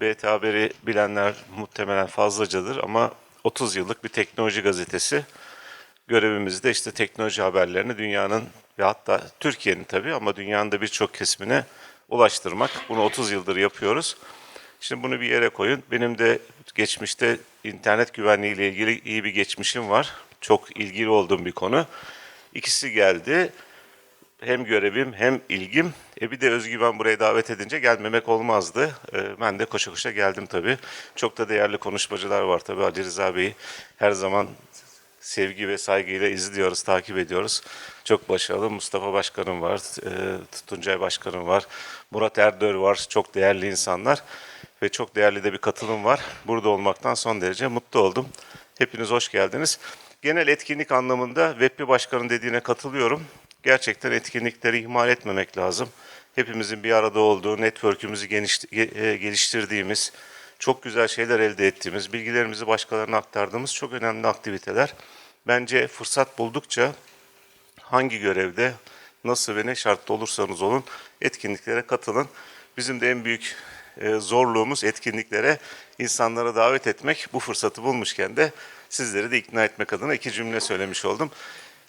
BT Haber'i bilenler muhtemelen fazlacadır ama 30 yıllık bir teknoloji gazetesi. Görevimiz de işte teknoloji haberlerini dünyanın ve hatta Türkiye'nin tabii ama dünyanın da birçok kesimine ulaştırmak. Bunu 30 yıldır yapıyoruz. Şimdi bunu bir yere koyun. Benim de geçmişte internet güvenliği ile ilgili iyi bir geçmişim var. Çok ilgili olduğum bir konu. İkisi geldi. Hem görevim hem ilgim. E bir de özgüven buraya davet edince gelmemek olmazdı. E, ben de koşa koşa geldim tabii. Çok da değerli konuşmacılar var tabii. Ali Rıza Bey'i her zaman sevgi ve saygıyla izliyoruz, takip ediyoruz. Çok başarılı Mustafa Başkanım var, e, Tuncay Başkanım var, Murat Erdör var. Çok değerli insanlar ve çok değerli de bir katılım var. Burada olmaktan son derece mutlu oldum. Hepiniz hoş geldiniz. Genel etkinlik anlamında Webbi Başkan'ın dediğine katılıyorum. Gerçekten etkinlikleri ihmal etmemek lazım. Hepimizin bir arada olduğu, network'ümüzü e, geliştirdiğimiz, çok güzel şeyler elde ettiğimiz, bilgilerimizi başkalarına aktardığımız çok önemli aktiviteler. Bence fırsat buldukça hangi görevde, nasıl ve ne şartta olursanız olun etkinliklere katılın. Bizim de en büyük e, zorluğumuz etkinliklere insanlara davet etmek. Bu fırsatı bulmuşken de sizleri de ikna etmek adına iki cümle söylemiş oldum.